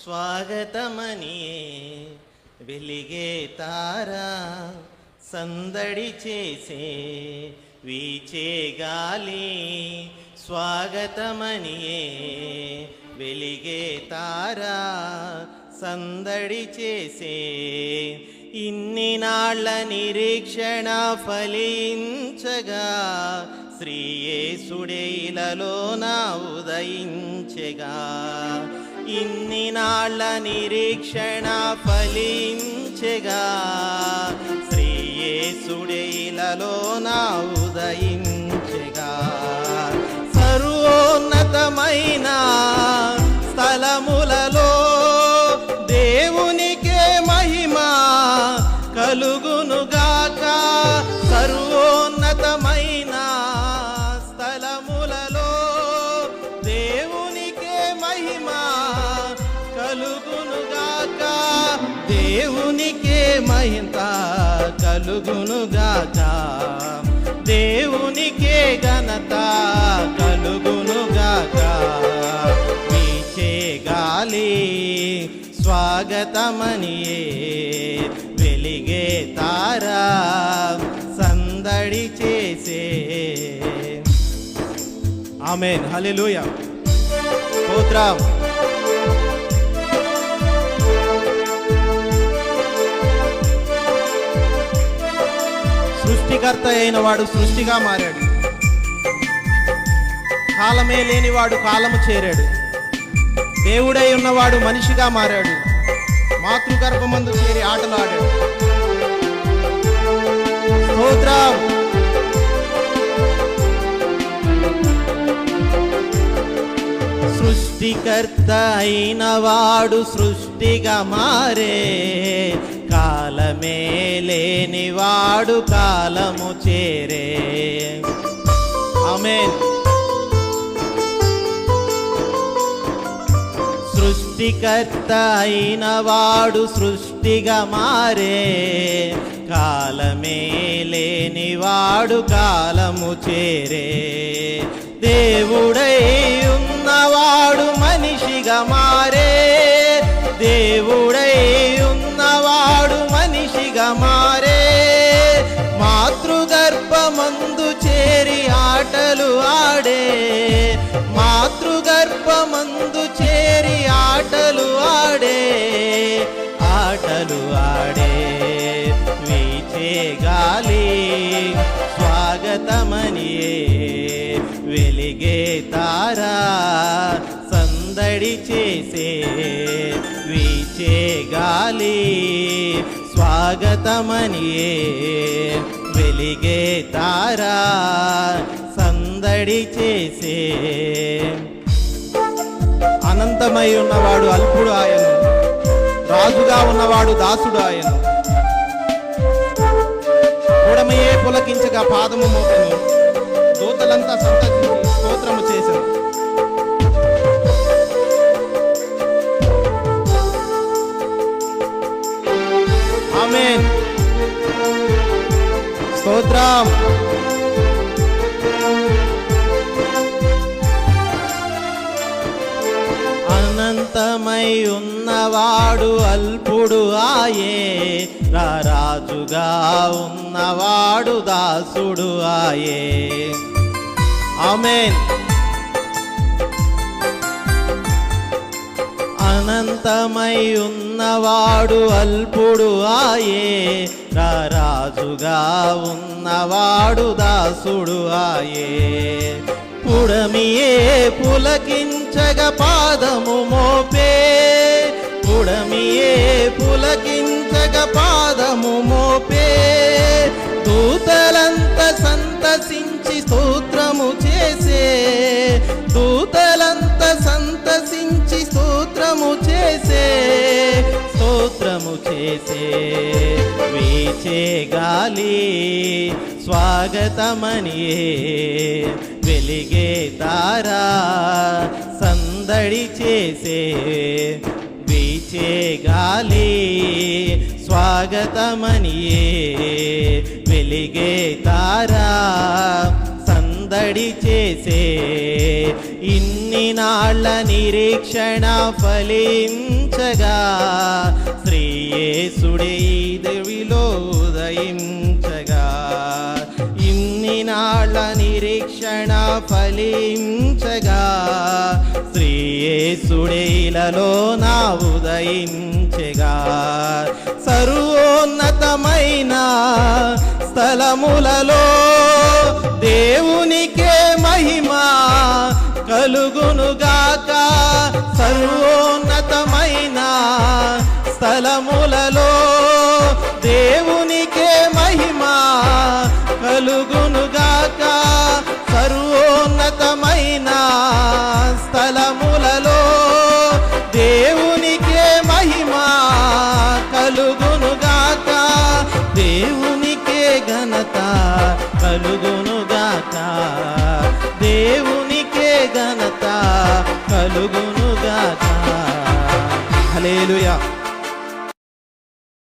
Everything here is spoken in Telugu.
స్వాగతమనియే వెలిగే తారా సందడి చేసే వీచే గాలి స్వాగతమనియే వెలిగే తారా సందడి చేసే ఇన్ని నాళ్ళ నిరీక్షణ ఫలించగా శ్రీయేసుడే ఇలలో నా ఉదయించగా. ఇన్ని నాళ్ళ నిరీక్షణ ఫలించెగా. శ్రీయేసుడే ఇలలో నా ఉదయించెగా. సర్వోన్నతమైన దేవునికే మహింత కలుగునుగాక దేవునికే ఘనత కలుగునుగాక వీచే గాలి స్వాగతమనియే. వెలిగే తారా సందడి చేసే. ఆమెన్. హల్లెలూయా. స్తోత్రం సృష్టికర్త అయిన వాడు సృష్టిగా మారాడు. కాలమే లేనివాడు కాలము చేరాడు. దేవుడై ఉన్నవాడు మనిషిగా మారాడు. మాతృగర్భమందు చేరి ఆటలాడాడు స్తోత్రం. సృష్టికర్త అయిన వాడు సృష్టిగా మారే. కాలమే లేనివాడు కాలము చేరే. ఆమేన్. సృష్టికర్త అయిన వాడు సృష్టిగా మారే. కాలమే లేనివాడు కాలము చేరే. దేవుడై ఉన్నవాడు మనిషిగా మారే. ఆటలు ఆడే మాతృగర్భమందు చేరి ఆటలు ఆడే ఆటలు ఆడే వీచే గాలి స్వాగతమనియే వెలిగే తారా సందడి చేసే వీచే గాలి స్వాగతమనియే వెలిగే తారా సందడి చేసే. అనంతమై ఉన్నవాడు అల్పుడు ఆయన. రాజుగా ఉన్నవాడు దాసుడు ఆయన. కూడమయే పులకించగా పాదము మోపను. దూతలంతా సంతసించి స్తోత్రము చేశారు స్తోత్రం. అనంతమై ఉన్నవాడు అల్పుడు ఆయే. రారాజుగా ఉన్నవాడు దాసుడు ఆయే. ఆమెన్. అనంతమై ఉన్నవాడు అల్పుడు ఆయే. రారాజుగా ఉన్నవాడు దాసుడు ఆయే. పుడమియే పులకించగ పాదము మోపే. పుడమియే పులకించగ పాదము మోపే. దూతలంత సంతసించి స్తోత్రము చేసే. దూతలంత సంతసించి స్తోత్రము చేసే. స్తోత్రము చేసే. వీచే గాలి స్వాగతమనియే. వెలిగే తారా సందడి చేసే వీచే గాలి స్వాగతమనియే వెలిగే తారా సందడి చేసే ఇన్ని నాళ్ళ నిరీక్షణ ఫలించగా ఉదయించగా శ్రీయేసుడే దేవిలో ఉదయించగా ఇన్ని నాళ్ళ నిరీక్షణ ఫలించగా శ్రీయేసుడేలలో నా ఉదయించగా. సర్వోన్నతమైన స్థలములలో దేవునికే మహిమ కలుగునుగాక. సర్వోన్నతమైన స్థలములలో కలుగునుగాక. దేవునికే ఘనత కలుగునుగాక. హలేలుయా